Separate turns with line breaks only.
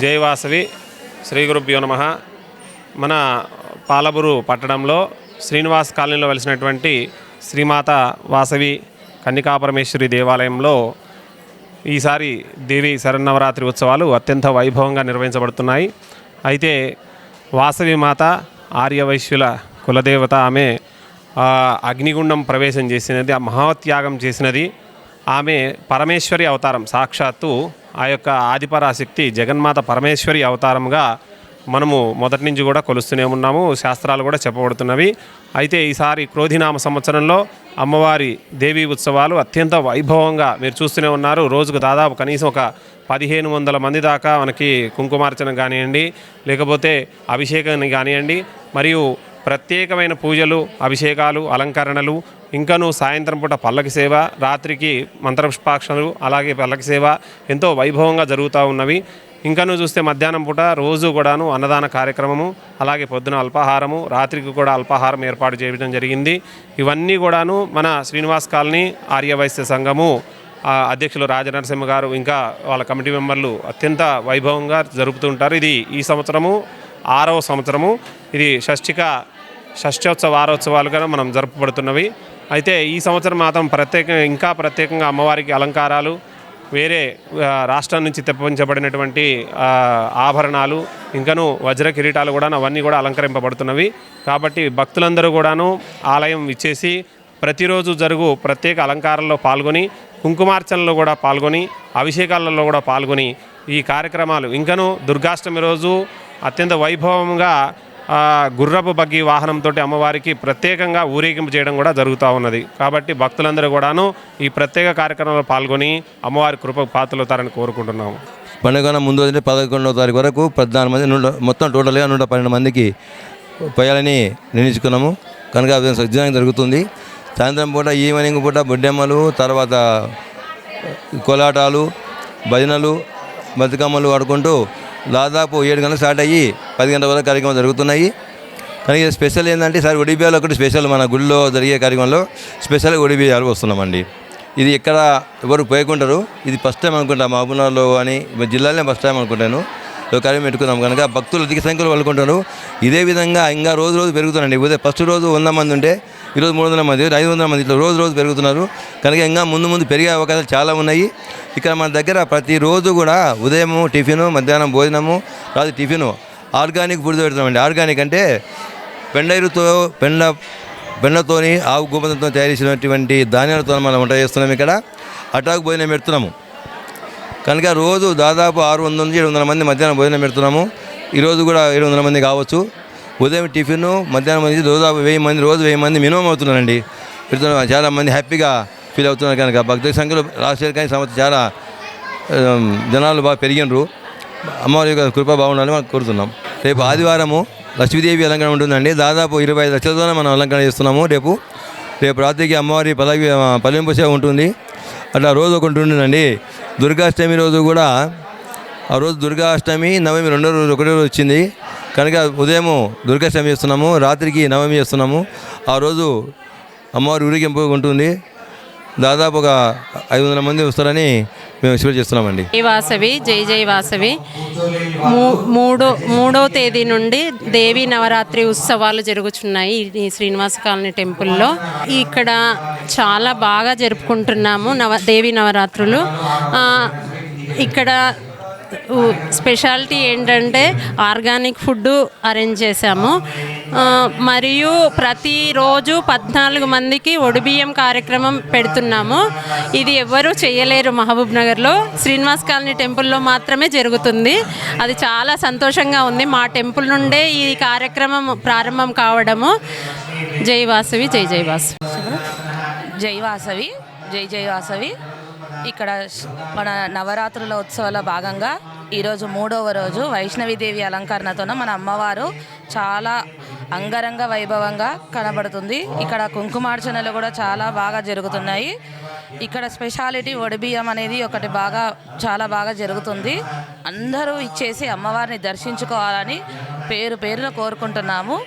జయవాసవి శ్రీ గురుభ్యో నమ. మన పాలబురు పట్టణంలో శ్రీనివాస్ కాలనీలో వెలిసినటువంటి శ్రీమాత వాసవి కన్నికాపరమేశ్వరి దేవాలయంలో ఈసారి దేవి శరన్నవరాత్రి ఉత్సవాలు అత్యంత వైభవంగా నిర్వహించబడుతున్నాయి. అయితే వాసవి మాత ఆర్యవైశ్యుల కులదేవత ఆమె అగ్నిగుండం ప్రవేశం చేసినది ఆ మహాత్యాగం చేసినది. ఆమె పరమేశ్వరి అవతారం సాక్షాత్తు ఆ యొక్క ఆదిపరాశక్తి జగన్మాత పరమేశ్వరి అవతారంగా మనము మొదటి నుంచి కూడా కొలుస్తూనే ఉన్నాము. శాస్త్రాలు కూడా చెప్పబడుతున్నవి. అయితే ఈసారి క్రోధినామ సంవత్సరంలో అమ్మవారి దేవీ ఉత్సవాలు అత్యంత వైభవంగా మీరు చూస్తూనే ఉన్నారు. రోజుకు దాదాపు కనీసం ఒక పదిహేను వందల మంది దాకా మనకి కుంకుమార్చన కానివ్వండి లేకపోతే అభిషేకాన్ని కానివ్వండి మరియు ప్రత్యేకమైన పూజలు అభిషేకాలు అలంకరణలు ఇంకను సాయంత్రం పూట పల్లకి సేవ రాత్రికి మంత్రపుష్పాక్షలు అలాగే పల్లకి సేవ ఎంతో వైభవంగా జరుగుతూ ఉన్నవి. ఇంకను చూస్తే మధ్యాహ్నం పూట రోజు కూడాను అన్నదాన కార్యక్రమము అలాగే పొద్దున అల్పాహారము రాత్రికి కూడా అల్పాహారం ఏర్పాటు చేయడం జరిగింది. ఇవన్నీ కూడాను మన శ్రీనివాస్ కాలనీ ఆర్యవైశ్య సంఘము అధ్యక్షులు రాజనరసింహ గారు ఇంకా వాళ్ళ కమిటీ మెంబర్లు అత్యంత వైభవంగా జరుపుతుంటారు ఇది ఈ సంవత్సరము ఆరవ సంవత్సరము. ఇది షష్ఠిక షష్ఠోత్సవ వారోత్సవాలుగా మనం జరుపుబడుతున్నవి. అయితే ఈ సంవత్సరం మాత్రం ప్రత్యేకంగా ఇంకా ప్రత్యేకంగా అమ్మవారికి అలంకారాలు వేరే రాష్ట్రం నుంచి తెప్పించబడినటువంటి ఆభరణాలు ఇంకను వజ్ర కిరీటాలు కూడా అవన్నీ కూడా అలంకరింపబడుతున్నవి. కాబట్టి భక్తులందరూ కూడాను ఆలయం ఇచ్చేసి ప్రతిరోజు జరుగు ప్రత్యేక అలంకారంలో పాల్గొని కుంకుమార్చనలో కూడా పాల్గొని అభిషేకాలలో కూడా పాల్గొని ఈ కార్యక్రమాలు. ఇంకను దుర్గాష్టమి రోజు అత్యంత వైభవంగా గుర్రపు బగ్గి వాహనంతో అమ్మవారికి ప్రత్యేకంగా ఊరేగింపు చేయడం కూడా జరుగుతూ ఉన్నది. కాబట్టి భక్తులందరూ కూడాను ఈ ప్రత్యేక కార్యక్రమంలో పాల్గొని అమ్మవారి కృప పాత్రలవుతారని కోరుకుంటున్నాము.
పండుగ ముందు వదిలి పదకొండవ తారీఖు వరకు పద్నాలుగు మంది నూట మొత్తం టోటల్గా నూట పన్నెండు మందికి పోయాలని నిర్ణయించుకున్నాము. కనుక సజ్జనంగా జరుగుతుంది. సాయంత్రం పూట ఈవినింగ్ పూట బొడ్డెమ్మలు తర్వాత కోలాటాలు భజనలు బతుకమ్మలు ఆడుకుంటూ దాదాపు ఏడు గంటలు స్టార్ట్ అయ్యి పది గంటల వరకు కార్యక్రమాలు జరుగుతున్నాయి. కానీ స్పెషల్ ఏంటంటే సార్ ఒడిబియాలో ఒకటి స్పెషల్ మన గుడిలో జరిగే కార్యక్రమంలో స్పెషల్గా ఒడిబియాలు వస్తున్నామండి. ఇది ఎక్కడ ఎవరు పోయకుంటారు. ఇది ఫస్ట్ టైం అనుకుంటా మహబూబ్నగర్లో అని జిల్లాలోనే ఫస్ట్ టైం అనుకుంటాను. కార్యం పెట్టుకున్నాం కనుక భక్తులు అధిక సంఖ్యలో పాల్గొంటారు. ఇదే విధంగా ఇంకా రోజు రోజు పెరుగుతున్నారండి ఉదయం ఫస్ట్ రోజు వంద మంది ఉంటే ఈరోజు మూడు వందల మంది ఐదు వందల మంది ఇట్లా రోజు రోజు పెరుగుతున్నారు. కనుక ఇంకా ముందు ముందు పెరిగే అవకాశాలు చాలా ఉన్నాయి. ఇక్కడ మన దగ్గర ప్రతిరోజు కూడా ఉదయం టిఫిను మధ్యాహ్నం భోజనము రాత్రి టిఫిను ఆర్గానిక్ ఫుడ్ పెడుతున్నామండి ఆర్గానిక్ అంటే పెండైరుతో పెండ బెండతోని ఆవు గోపంతో తయారు చేసినటువంటి ధాన్యాలతో మనం వంట చేస్తున్నాం ఇక్కడ. అటాకు భోజనం పెడుతున్నాము. కనుక రోజు దాదాపు ఆరు వందల నుంచి ఏడు వందల మంది మధ్యాహ్నం భోజనం పెడుతున్నాము. ఈరోజు కూడా ఏడు వందల మంది కావచ్చు. ఉదయం టిఫిన్ మధ్యాహ్నం మంది దాదాపు వెయ్యి మంది రోజు వెయ్యి మంది మినిమం అవుతున్నారండి. చాలా మంది హ్యాపీగా ఫీల్ అవుతున్నారు కనుక భక్తుల సంఖ్యలో లాస్ట్ ఇయర్ కానీ సంవత్సరం చాలా జనాలు బాగా పెరిగినరు. అమ్మవారి యొక్క కృప బాగుండాలని మనం కోరుతున్నాం. రేపు ఆదివారము లక్ష్మీదేవి అలంకరణ ఉంటుందండి. దాదాపు ఇరవై ఐదు లక్షలతోనే మనం అలంకరణ చేస్తున్నాము రేపు. రేపు రాత్రికి అమ్మవారి పల్లవి పల్లెంపు సేవ ఉంటుంది. అట్లా రోజు ఒకటి ఉంటుందండి. దుర్గాష్టమి రోజు కూడా ఆ రోజు దుర్గాష్టమి నవమి రెండో రోజు ఒకటే రోజు వచ్చింది. కనుక ఉదయము దుర్గాష్టమి చేస్తున్నాము రాత్రికి నవమి చేస్తున్నాము. ఆ రోజు అమ్మవారి ఊరికింపు ఉంటుంది. దాదాపు ఒక ఐదు వందల మంది వస్తారని మేము ఎక్స్పెక్ట్ చేస్తున్నామండి.
జై వాసవి జై జై వాసవి. మూ- మూడో మూడో తేదీ నుండి దేవి నవరాత్రి ఉత్సవాలు జరుగుతున్నాయి ఈ శ్రీనివాస కాలనీ టెంపుల్లో. ఇక్కడ చాలా బాగా జరుపుకుంటున్నాము నవ దేవి నవరాత్రులు. ఇక్కడ స్పెషాలిటీ ఏంటంటే ఆర్గానిక్ ఫుడ్ అరేంజ్ చేశాము. మరియు ప్రతిరోజు పద్నాలుగు మందికి ఒడిబియ్యం కార్యక్రమం పెడుతున్నాము. ఇది ఎవ్వరూ చేయలేరు మహబూబ్ నగర్లో. శ్రీనివాస్ కాలనీ టెంపుల్లో మాత్రమే జరుగుతుంది. అది చాలా సంతోషంగా ఉంది. మా టెంపుల్ నుండే ఈ కార్యక్రమం ప్రారంభం కావడము. జై వాసవి జై జై వాసవి.
జై వాసవి జై జై వాసవి. ఇక్కడ మన నవరాత్రుల ఉత్సవాల భాగంగా ఈరోజు మూడవ రోజు వైష్ణవిదేవి అలంకరణతోన మన అమ్మవారు చాలా అంగరంగ వైభవంగా కనబడుతుంది. ఇక్కడ కుంకుమార్చనలు కూడా చాలా బాగా జరుగుతున్నాయి. ఇక్కడ స్పెషాలిటీ ఒడిబియ్యం అనేది ఒకటి బాగా చాలా బాగా జరుగుతుంది. అందరూ ఇచ్చేసి అమ్మవారిని దర్శించుకోవాలని పేరు పేరున కోరుకుంటున్నాము.